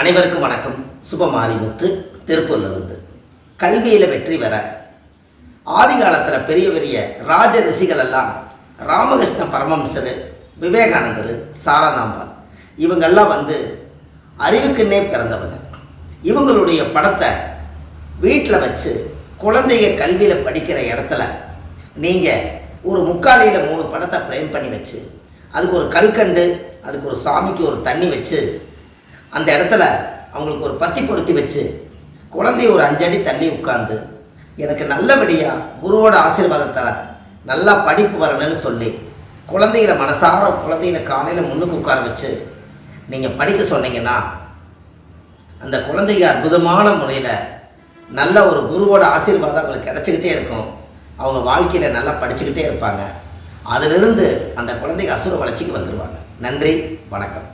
அனைவருக்கும் வணக்கம். சுபமாரிமுத்து திருப்பூர்லேருந்து. கல்வியில் வெற்றி பெற ஆதி காலத்தில் பெரிய பெரிய ராஜ ரிஷிகளெல்லாம் ராமகிருஷ்ண பரமஹம்சர் விவேகானந்தர் சாரதாம்பாள் இவங்கெல்லாம் வந்து அறிவுக்குன்னே பிறந்தவங்க. இவங்களுடைய படத்தை வீட்டில் வச்சு குழந்தைங்க கல்வியில் படிக்கிற இடத்துல நீங்கள் ஒரு முக்காலையில் மூணு படத்தை ஃப்ரேம் பண்ணி வச்சு அதுக்கு ஒரு கல்கண்டு அதுக்கு ஒரு சாமிக்கு ஒரு தண்ணி வச்சு அந்த இடத்துல அவங்களுக்கு ஒரு பத்தி பொருத்தி வச்சு குழந்தைய ஒரு அஞ்சடி தள்ளி உட்காந்து எனக்கு நல்லபடியாக குருவோட ஆசீர்வாதத்தில் நல்லா படிப்பு வரணும்னு சொல்லி குழந்தைகளை மனசார குழந்தைகளை காலையில் முன்னுக்கு உட்கார வச்சு நீங்கள் படிக்க சொன்னீங்கன்னா அந்த குழந்தைங்க அற்புதமான முறையில் நல்ல ஒரு குருவோட ஆசீர்வாதம் அவங்களுக்கு கிடச்சிக்கிட்டே இருக்கும். அவங்க வாழ்க்கையில் நல்லா படிச்சுக்கிட்டே இருப்பாங்க. அதிலிருந்து அந்த குழந்தைங்க அசுர வளர்ச்சிக்கு வந்துடுவாங்க நன்றி வணக்கம்.